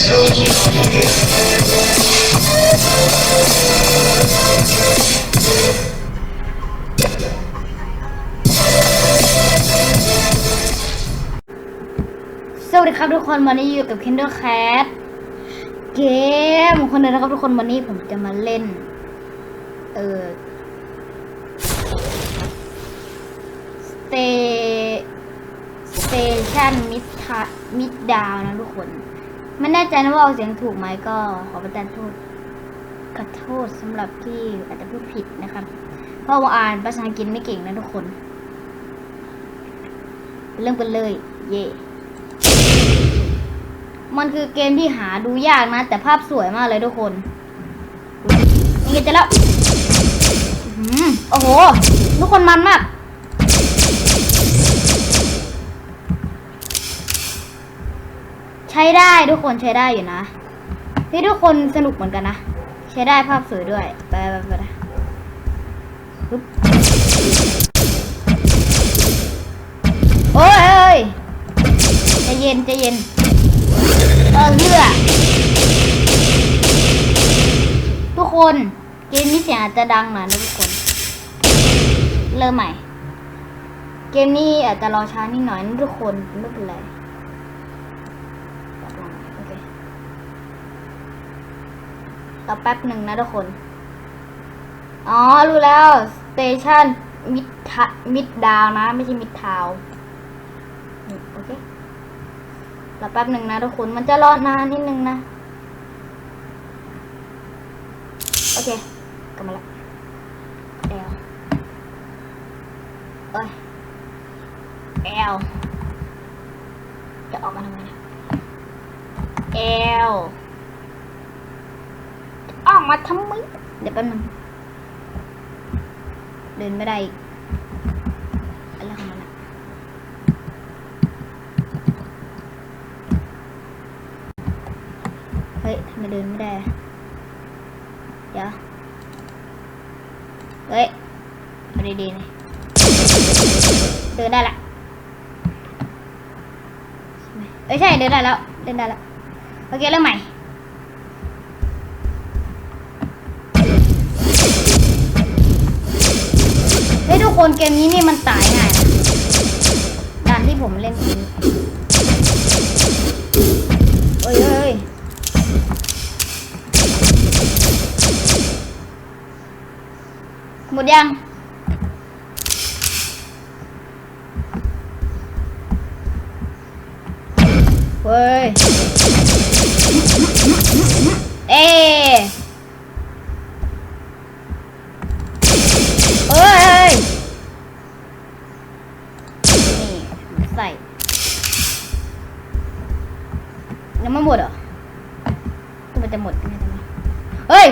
สวัสดีครับทุกคนวันนี้อยู่กับ Kindle Cat เกมคนเดิมนะครับทุกคนวันนี้ผมจะมาเล่น เออ Stay Station Mid Mid Down นะทุกคน ไม่แน่ใจนะว่าเอาเสียงถูกไหมก็ขอประทานโทษขอโทษสำหรับที่อาจจะพูดผิดนะครับ เพราะว่าอ่านภาษาอังกฤษไม่เก่งนะทุกคน เริ่มกันเลย เย่มันคือเกมที่หาดูยากนะ แต่ภาพสวยมากเลยทุกคนนี่เจะแล้วอ๋อหือโอ้โห ทุกคนมันมาก ช้ได้ทุกคนใช้ได้อยู่นะที่ทุกคนสนุกเหมือนกันนะ ใช้ได้ภาพสวยด้วย ไปไปไปไปปึ๊บโอ้ยเอ้ยใจเย็นใจเย็น เออเลือทุกคนเกมนี้เสียงอาจจะดังหน่อยนะทุกคน เริ่มใหม่ เกมนี้อาจจะรอช้านิดหน่อยนะทุกคนไม่เป็นไรโอเค ต่อแป๊บหนึ่งนะทุกคน อ๋อ รู้แล้วสเตชันมิดมิดดาวนะ ไม่ใช่มิดทาวโอเครอแป๊บหนึ่งนะทุกคน มันจะรอนานนิดนึงนะ โอเคกลับมาละแอลเอ้ยแอลจะออกมาทำไมนะแอล ออกมาทำไมเดี๋ยวแป๊บหนึงเดินไม่ได้อะไรของมันอะเฮ้ยทำไมเดินไม่ได้ เดี๋ยว เฮ้ยเอาดีๆหน่อยเดินได้ละเอ้ยใช่เดินได้แล้ว เดินได้แล้ว โอเคเริ่มใหม่ เฮ้ยทุก คนเกมนี้นี่มันตายง่ายนะด่านที่ผมเล่นเกมนี้เอ้ยเอ้ยหมดยังเฮ้ยเอ๊ ใส่ยังไม่หมดเหรอก็มันจะหมดไงทำไมเฮ้ย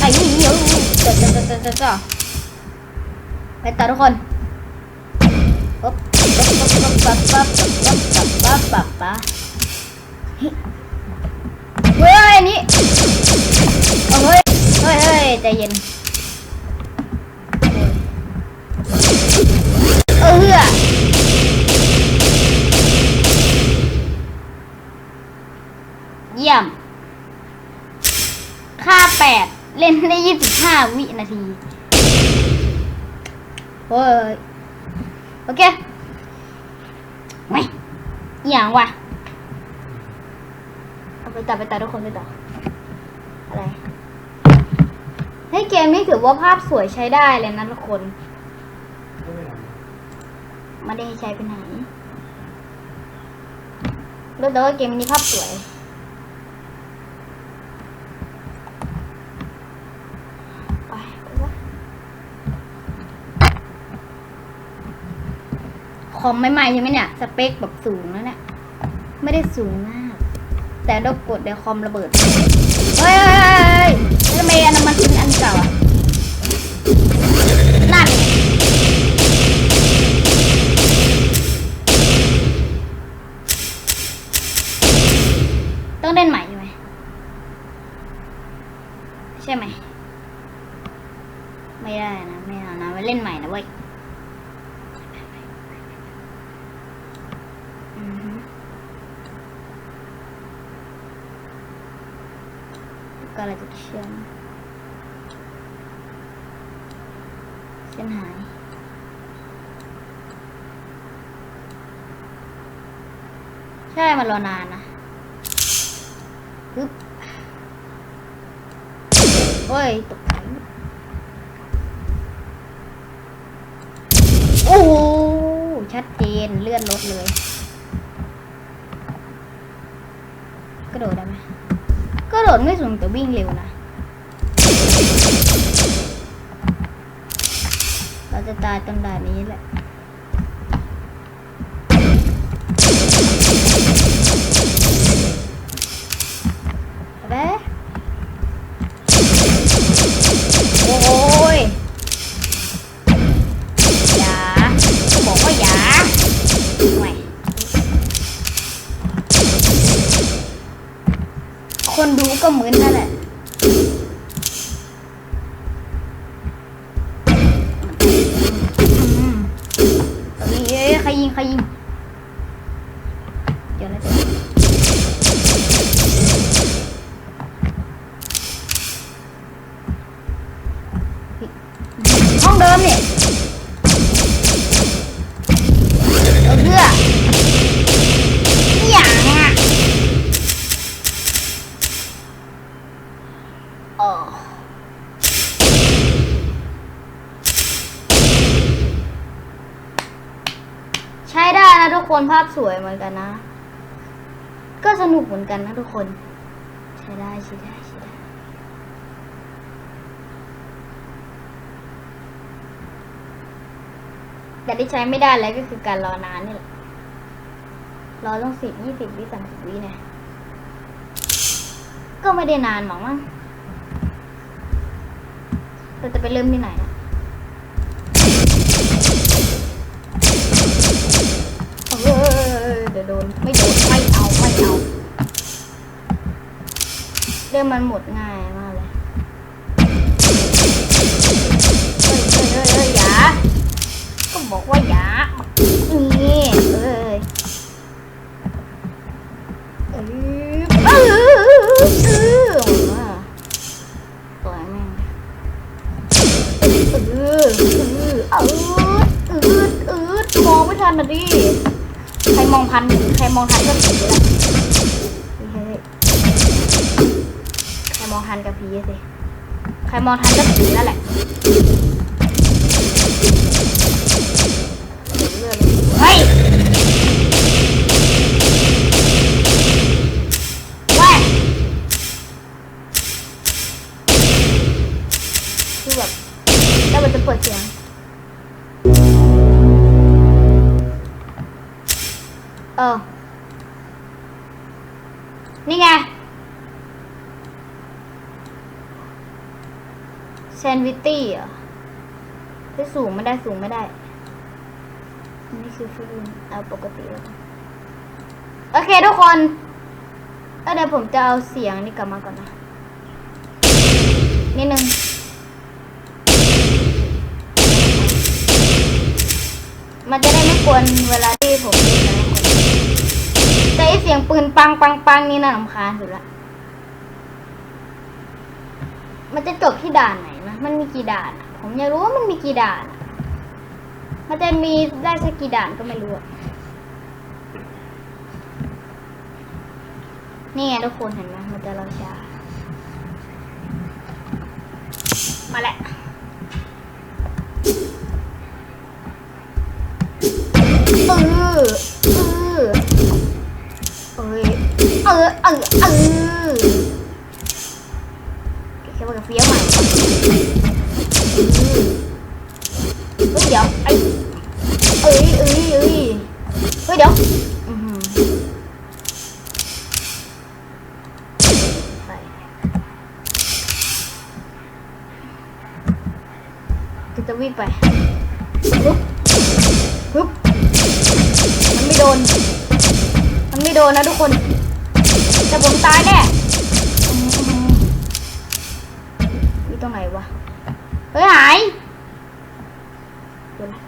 ไอ้นี่เหี้ยจ้าจ้าจ้าจ้าจ้าไปต่อทุกคนปั๊บปั๊บปั๊บปั๊บปั๊บปั๊บปั๊บปั๊บปั๊บเฮ้ยอันนี้เฮ้ยเฮ้ยเฮ้ยใจเย็น แปดเล่นได้ยี่สิบห้าวินาทีโอ้โอเคไม่อย่างว่ะเอาไปตัดไปตัดทุกคนไปต่ออะไรให้เกมนี้ถือว่าภาพสวยใช้ได้เลยนะทุกคนไม่ได้ใช้ไปไหนรู้แต่ว่าเกมนี้ภาพสวย คอมใหม่ๆใช่ไหมเนี่ย สเปคแบบสูงแล้วเนี่ย ไม่ได้สูงมาก แต่เรากดเดี๋ยวคอมระเบิดเฮ้ยเฮ้ยเฮ้ยเฮ้ยทำไมอันนั้นมันเป็นอันเก่าอะนั่นต้องเล่นใหม่ใช่ไหมใช่ไหม ไม่ได้นะ ไม่เอานะไปเล่นใหม่นะเว้ยอือฮึ กำลังจะเชื่อมเส้นหายใช่มันรอนานนะปึ๊บโอ้ยตกใจโอ้โห ชัดเจน เลื่อนรถเลย กระโดดได้ไหม กระโดดไม่สูงแต่วิ่งเร็วนะ เราจะตายตรงด่านนี้แหละ ก็เหมือนนั่นแหละอืมเอ้ยเอ้ยใครยิงใครยิงเดี๋ยวนะเดี๋ยวนะห้องเดิมเนี่ยเอาเพื่ออย่างอะอ๋อ ใช้ได้นะทุกคนภาพสวยเหมือนกันนะ ก็สนุกเหมื อนกันนะทุกคน ใช้ได้ใช้ได้ใช้ได้ แต่ที่ใช้ไม่ได้เลยก็คือการรอนานนี่แหละ รอต้องสิบยี่สิบวิสามสิบวิเนี่ย ก็ไม่ได้นานหรอกมั้งเราจะไปเริ่มที่ไหนอะเออเดี๋ยวโดน ไม่โดน ไม่เอาไม่เอา เรื่องมันหมดง่ายมากเลยเฮ้ยเฮ้ยเฮ้ยเฮ้ยอย่าก็บอกว่าอย่านี่เอ้ยเออเออต่อยแม่งเออเออเออเออเออมองไม่ทันนะดิใครมองพันใครมองทันก็ผีละเฮ้ยใครมองทันกับผีสิ ใครมองทันก็ถึงนั่นแหละ ตี้เหรอที่สูงไม่ได้สูงไม่ได้ นี่คือฟิลมเอาปกติแล้วโอเคทุกคนเออเดี๋ยวผมจะเอาเสียงนี่กลับมาก่อนนะนิดนึงมันจะได้ไม่กวนเวลาที่ผมเล่นนะแต่ไอเสียงปืนปังปังปังนี่น่ารำคาญสุดละมันจะจบที่ด่านไหน มันมีกี่ด่าน ผมอยากรู้ว่ามันมีกี่ด่าน มันจะมีได้สักกี่ด่านก็ไม่รู้ นี่ไงทุกคนเห็นไหมมันจะเราช้ามาแหละเออเออเอ้ยเออเออเออ ก็จะวิ่งไปปึ๊บปึ๊บมันไม่โดน มันไม่โดนนะทุกคน แต่ผมตายแน่อื้อหือมีตรงไหนวะ เฮ้ยหายเดี๋ยวนะ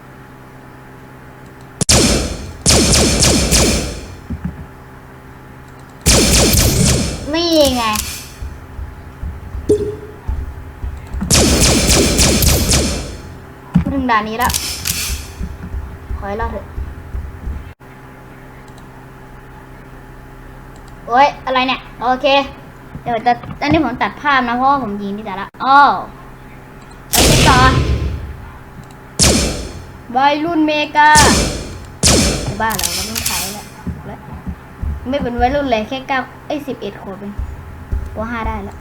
นี่ไง ถึงด่านนี้แล้ว ขอให้รอดเถอะโอ้ยอะไรเนี่ย โอเค เดี๋ยวจะอันนี้ผมตัดภาพนะเพราะว่าผมยิงที่แต่ละอ้อไปต่อวัยรุ่นเมกาบ้าเหราก็ต้องขายและและไม่เป็นวัยรุ่นเลยแค่เก้าไอ้สิบเอ็ดขวบเองปห้าได้แล้ว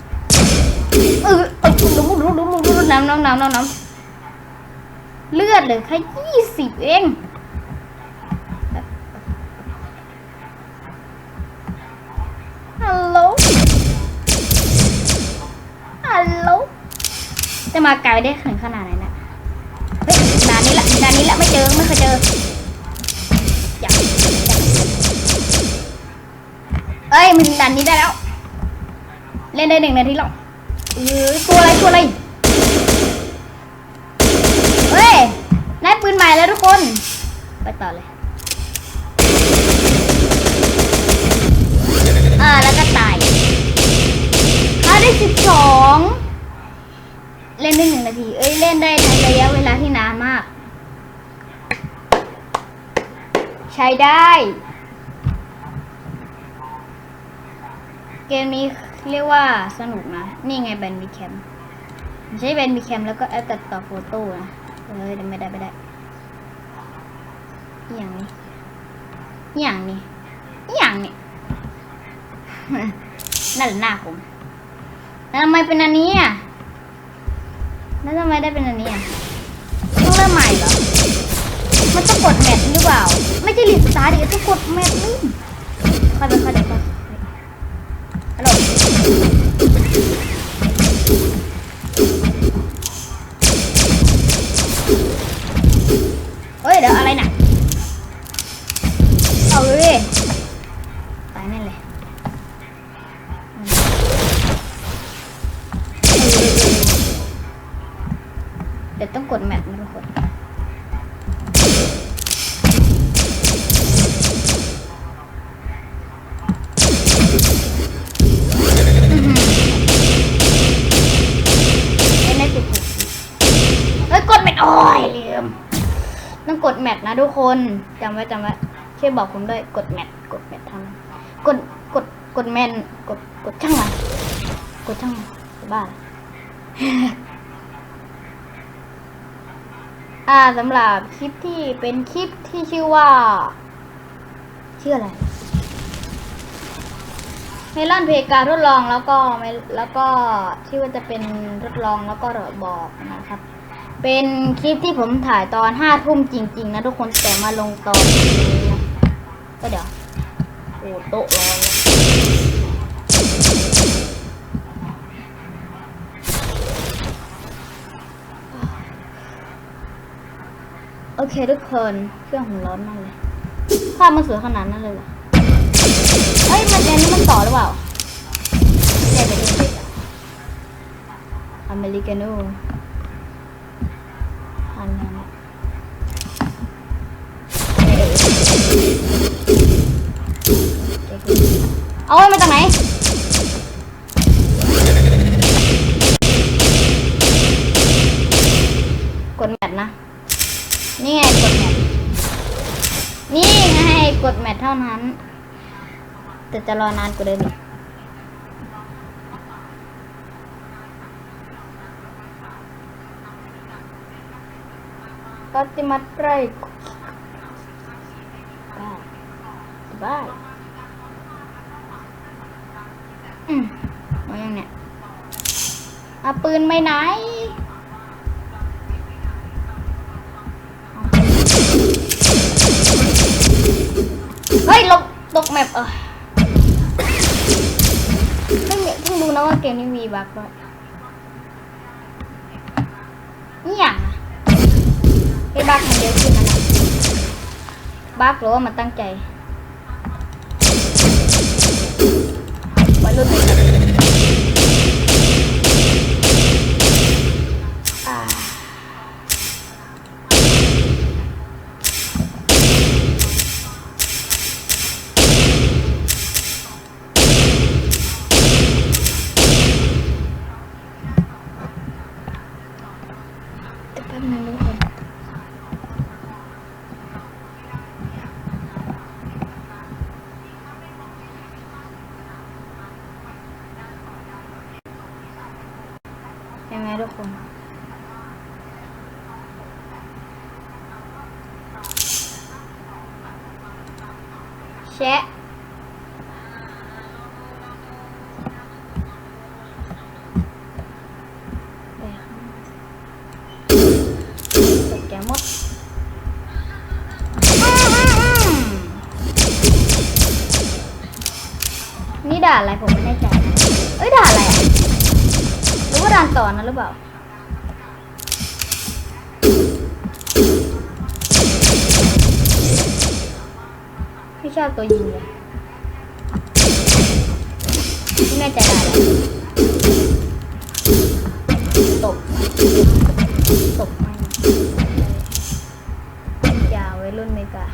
เออเออลุ้มลุ้มลุ้มลุ้มลุ้มน้ำน้ำน้ำน้ำน้ำ เลือดเหลยแค่ยี่สิบเองฮัลโหลฮัลโหลจะมาไกลได้ถึงขนาดไหนนะเฮ้ยด่านนี้ละด่านนี้ละไม่เจอไม่เคยเจออยากอยาเอ้ยมันด่านนี้ได้แล้ว เล่นได้หนึ่งนาทีแล้วเออตัวอะไรตัวอะไร ไปต่อเลย อ่า แล้วก็ตายค่าได้สิบสอง เล่นได้หนึ่งนาที เอ้ย เล่นได้ในระยะเวลาที่นานมาก ใช้ได้ เกมนี้เรียกว่าสนุกนะ นี่ไงแบนบีแคมใช้แบนบีแคมแล้วก็แอปตัดต่อโฟโต้นะเฮ้ยไม่ได้ไม่ได้ อย่างนี้อย่างนี้อย่างนี้นั่นแหละหน้าผมแล้วทำไมเป็นอันนี้อะแล้วทำไมได้เป็นอันนี้อะต้องเริ่มใหม่เหรอมันต้องกดแมทหรือเปล่า ไม่ใช่รีสตาร์ทดิต้องกดแมทนี่ค่อยไปค่อยไปค่อยไปฮัลโหล แน่เลยเดี๋ยวต้องกดแมปนะทุกคนเล่นได้สิบหกเฮ้ยกดแมทโอ้ยลืมต้องกดแมทนะทุกคนจำไว้จำไว้ช่วยบอกผมด้วยกดแมท กดกดกดแมนกดกดช่างมันกดช่างมันบ้าอ่าสำหรับคลิปที่เป็นคลิปที่ชื่อว่าชื่ออะไรเมลอนเพกาทดลองแล้วก็เมแล้วก็ที่ว่าจะเป็นทดลองแล้วก็ระบอกนะครับ เป็นคลิปที่ผมถ่ายตอนห้าทุ่มจริง ๆ นะทุกคนแต่มาลงตอนนี้นะก็เดี๋ยว อ้โต๊ะร้อนแล้วโอเคทุกคนเครื่องผมร้อนมากเลยภาพมันสวยขนาดนั้นเลยเหรอเฮ้ยมันอันนี้มันต่อหรือเปล่าใช่ไปดูสิอเมริกาโน่ เอาไว้มาจากไหน กดแมทนะ นี่ไงกดแมท นี่ไงกดแมทเท่านั้น แต่จะรอนานกว่าเดิมอีกก็จะมาไตรบายบาย อืมมายังเนี่ยเอาปืนไปไหนเฮ้ยลบตกแมปเออเพิ่งเพิ่งรู้นะว่าเกมนี้มีบั๊กด้วยนี่อย่างอะไอ้บักมันเยอะขึ้นนะบักหรือว่ามันตั้งใจ วัยรุ่นเป็นแบบอ่าเดี๋ยวแป๊บนึงทุกคน ทุกคน แชะตกแกหมดนี่ด่าอะไรผมไม่แน่ใจ เอ้ยด่าอะไรอะหรือว่าด่านต่อนะหรือเปล่า ชอบตัวยิงเลยไม่แน่ใจด่าอะไรตบตบไม่ยาวไว้รุ่นเมกา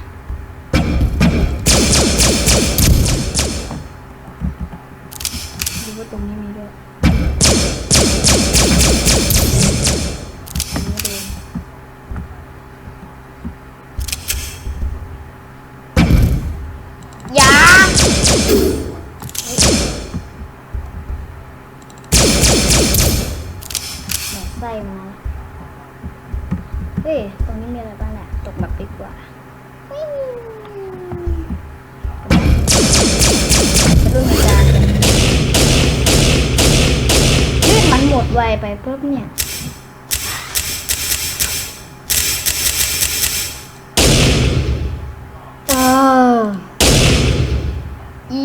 แหม่ไส้มันนะเฮ้ย ตรงนี้มีอะไรบ้างเนี่ย ตกแบบดีกว่าวิ่งรุ่นเหมือนกันเลือดมันหมดไวไปปุ๊บเนี่ยเอออี